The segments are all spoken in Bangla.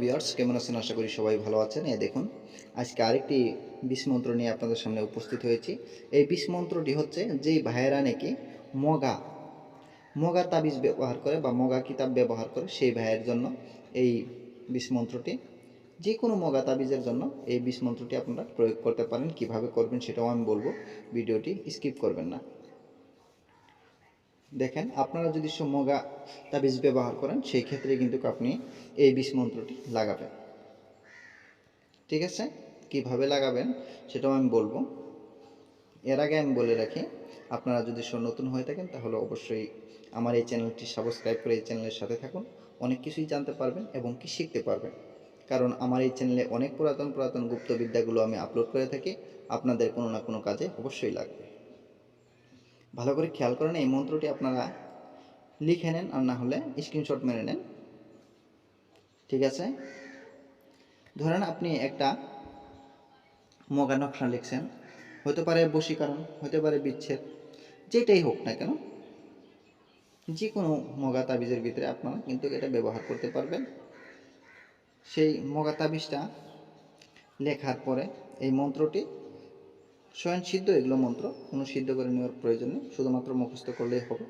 ভিউয়ার্স কেমন আছেন? আশা করি সবাই ভালো আছেন। এই দেখুন, আজকে আরেকটি বিষ মন্ত্র নিয়ে আপনাদের সামনে উপস্থিত হয়েছি। এই বিষ মন্ত্রটি হচ্ছে, যেই ভাইয়েরা নাকি মগা মগা তাবিজ ব্যবহার করে বা মগা কিতাব ব্যবহার করে, সেই ভাইয়ের জন্য এই বিষ মন্ত্রটি যে কোনো মগা তাবিজের জন্য এই বিষ মন্ত্রটি আপনারা প্রয়োগ করতে পারেন, কীভাবে করবেন সেটাও আমি বলব। ভিডিওটি স্কিপ করবেন না। দেখেন, আপনারা যদি সব মগা তাবিজ ব্যবহার করেন, সেই ক্ষেত্রে কিন্তু আপনি এই বিষ মন্ত্রটি লাগাবেন। ঠিক আছে? কীভাবে লাগাবেন সেটাও আমি বলব। এর আগে আমি বলে রাখি, আপনারা যদি নতুন হয়ে থাকেন, তাহলে অবশ্যই আমার এই চ্যানেলটি সাবস্ক্রাইব করে এই চ্যানেলের সাথে থাকুন। অনেক কিছুই জানতে পারবেন এবং কি শিখতে পারবেন। কারণ আমার এই চ্যানেলে অনেক পুরাতন পুরাতন গুপ্তবিদ্যাগুলো আমি আপলোড করে থাকি। আপনাদের কোনো না কোনো কাজে অবশ্যই লাগবে। ভালো করে খেয়াল করেন এই মন্ত্রটি আপনারা লিখে নেন আর না হলে স্ক্রিনশট মেরে নেন। ঠিক আছে? ধরেন আপনি একটা মগা নকশা লিখছেন। হতে পারে বশীকরণ, হতে পারে বিচ্ছেদ, যেটাই হোক না কেন যে কোনো মগা তাবিজের ভিতরে আপনারা কিন্তু এটা ব্যবহার করতে পারবেন। সেই মগা তাবিজটা লেখার পরে এই মন্ত্রটি স্বয়ং সিদ্ধ এগুলো মন্ত্র। কোনো সিদ্ধ করে নেওয়ার প্রয়োজন নেই, শুধুমাত্র মুখস্থ করলেই হবে।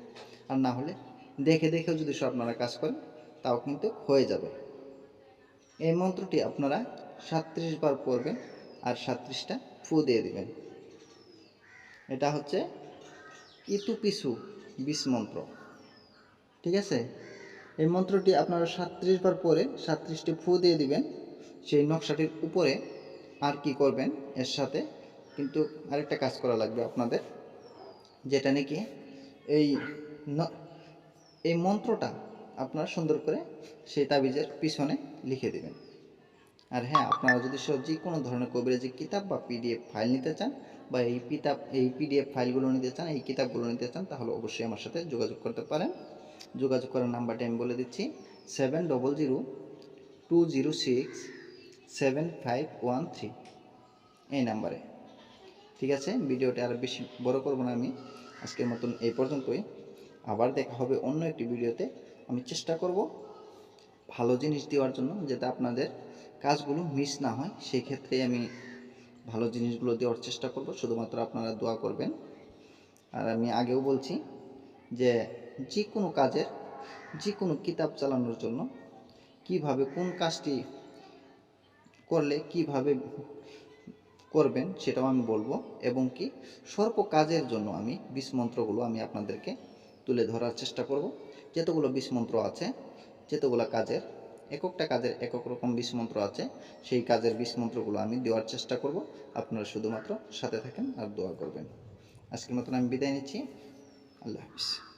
আর না হলে দেখে দেখেও যদি সব আপনারা কাজ করেন, তাও কিন্তু হয়ে যাবে। এই মন্ত্রটি আপনারা সাতত্রিশ বার পড়বেন আর সাতত্রিশটা ফু দিয়ে দিবেন। এটা হচ্ছে ইতু পিছু বিষ মন্ত্র। ঠিক আছে? এই মন্ত্রটি আপনারা সাতত্রিশ বার পরে সাতত্রিশটি ফু দিয়ে দিবেন। সেই নকশাটির উপরে আর কি করবেন, এর সাথে কিন্তু আরেকটা কাজ করা লাগবে আপনাদের, যেটা নাকি এই এই মন্ত্রটা আপনারা সুন্দর করে সেই তাবিজের পিছনে লিখে দেবেন। আর হ্যাঁ আপনারা যদি সব যে কোনো ধরনের কবিরাজি কিতাব বা পিডিএফ ফাইল নিতে চান বা এই কিতাব এই পিডিএফ ফাইলগুলো নিতে চান, এই কিতাবগুলো নিতে চান, তাহলে অবশ্যই আমার সাথে যোগাযোগ করতে পারেন। যোগাযোগ করার নাম্বারটি আমি বলে দিচ্ছি, seven double zero two zero six seven five one three, এই নাম্বারে। ঠিক আছে? ভিডিওটা আর বেশি বড় করব না আমি। আজকের মতন এই পর্যন্তই। আবার দেখা হবে অন্য একটি ভিডিওতে। আমি চেষ্টা করব ভালো জিনিস দেওয়ার জন্য যাতে আপনাদের কাজগুলো মিস না হয়। সেই ক্ষেত্রে আমি ভালো জিনিসগুলো দেওয়ার চেষ্টা করব। শুধুমাত্র আপনারা দোয়া করবেন। আর আমি আগেও বলছি যে যে কোনো কাজের যে কোনো কিতাব চালানোর জন্য কীভাবে কোন কাজটি করলে কীভাবে করবেন সেটাও আমি বলব এবং কি স্বল্প কাজের জন্য আমি বিষ মন্ত্রগুলো আমি আপনাদেরকে তুলে ধরার চেষ্টা করব। যতগুলো বিষ মন্ত্র আছে, যতগুলো কাজের, এককটা কাজের একক রকম বিষ মন্ত্র আছে, সেই কাজের বিষ মন্ত্রগুলো আমি দেওয়ার চেষ্টা করব। আপনারা শুধুমাত্র সাথে থাকেন আর দোয়া করবেন। আজকের মতন আমি বিদায় নিচ্ছি। আল্লাহ হাফিজ।